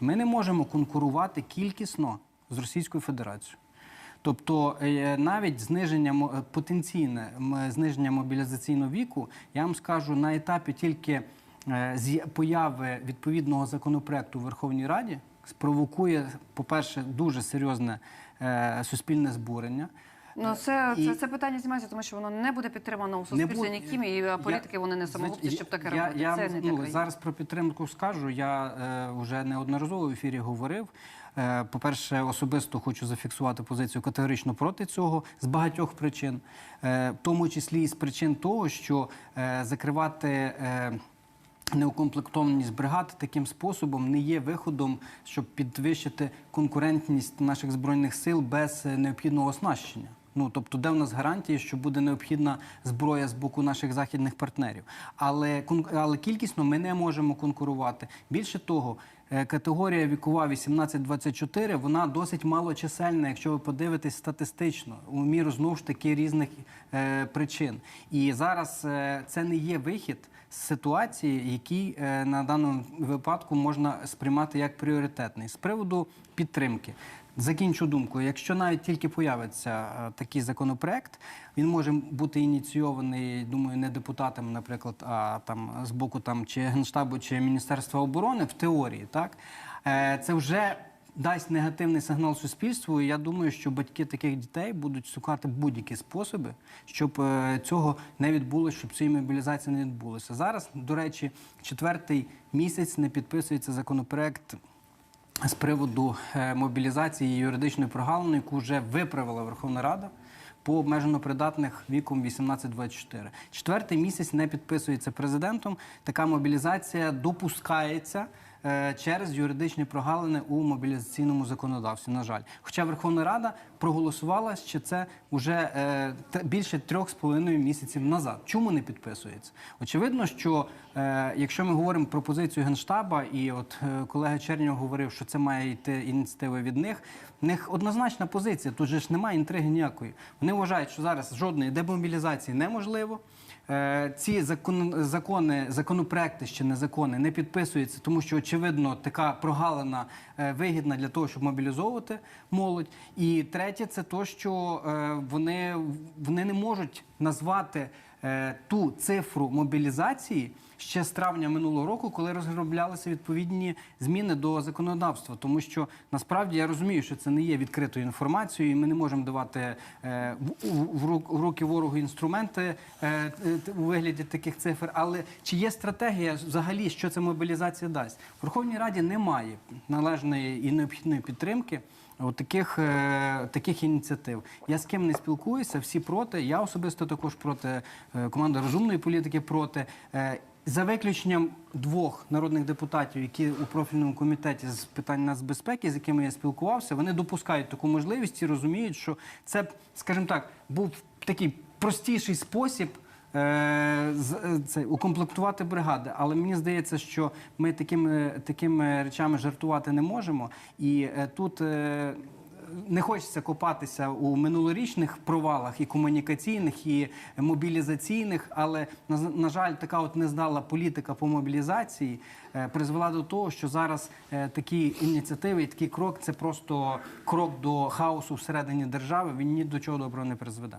Ми не можемо конкурувати кількісно з Російською Федерацією. Тобто е, навіть зниження е, потенційне зниження мобілізаційного віку, я вам скажу, на етапі тільки е, появи відповідного законопроекту у Верховній Раді спровокує, по-перше, дуже серйозне е, суспільне збурення. Ну, це, І- це, це питання знімається, тому що воно не буде підтримано у суспільстві буде- ніким, і а, політики вони не самогубці, щоб таке я, робити. Я, це не для ну, країни. зараз про підтримку скажу. Я е, вже неодноразово в ефірі говорив. Е, по-перше, особисто хочу зафіксувати позицію категорично проти цього з багатьох причин, е, в тому числі і з причин того, що е, закривати. Е, Неукомплектованість бригад таким способом не є виходом, щоб підвищити конкурентність наших збройних сил без е, необхідного оснащення. Ну тобто, де в нас гарантії, що буде необхідна зброя з боку наших західних партнерів. Але але кількісно ми не можемо конкурувати. Більше того, е, категорія вікова 18-24, вона досить малочисельна, якщо ви подивитесь статистично, у міру знову ж таки різних е, причин. І зараз е, це не є вихід з ситуації, який е, на даному випадку можна сприймати як пріоритетний. З приводу підтримки. Закінчу думку. Якщо навіть тільки появиться е, такий законопроект, він може бути ініційований, думаю, не депутатами, наприклад, а там з боку там чи генштабу, чи міністерства оборони в теорії, так Е, це вже дасть негативний сигнал суспільству. І я думаю, що батьки таких дітей будуть шукати будь-які способи, щоб е, цього не відбулося, щоб цієї мобілізації не відбулося. Зараз, до речі, четвертий місяць не підписується законопроект. З приводу е, мобілізації юридичної прогалини, яку вже виправила Верховна Рада по обмежено придатних віком 18-24. Четвертий місяць не підписується президентом. Така мобілізація допускається через юридичні прогалини у мобілізаційному законодавстві. На жаль, хоча Верховна Рада проголосувала, що це вже е, більше трьох з половиною місяців назад. Чому не підписується? Очевидно, що е, якщо ми говоримо про позицію генштаба, і от е, колега Чернєв говорив, що це має йти ініціатива від них. В них однозначна позиція. Тут же ж немає інтриги ніякої. Вони вважають, що зараз жодної демобілізації неможливо. Е, Ці закон, закони, законопроекти ще не закони, не підписуються, тому що очевидно така прогалина е, вигідна для того, щоб мобілізовувати молодь. І третє, це то, що е, вони, вони не можуть назвати ту цифру мобілізації ще з травня минулого року, коли розроблялися відповідні зміни до законодавства. Тому що насправді я розумію, що це не є відкритою інформацією, і ми не можемо давати е, в, в, в рук- в руки ворогу інструменти е, е, у вигляді таких цифр. Але чи є стратегія взагалі, що ця мобілізація дасть? В Верховній Раді немає належної і необхідної підтримки. От таких, е, таких ініціатив. Я з ким не спілкуюся, всі проти. Я особисто також проти е, команда розумної політики проти. Е, за виключенням двох народних депутатів, які у профільному комітеті з питань нацбезпеки, з якими я спілкувався, вони допускають таку можливість і розуміють, що це, скажімо так, був такий простіший спосіб. Е, е, Це укомплектувати бригади, але мені здається, що ми такими такими речами жартувати не можемо. І е, тут е, не хочеться копатися у минулорічних провалах і комунікаційних, і мобілізаційних, але на, жаль, така от нездала політика по мобілізації е, призвела до того, що зараз е, такі ініціативи і такий крок це просто крок до хаосу всередині держави. Він ні до чого доброго не призведе.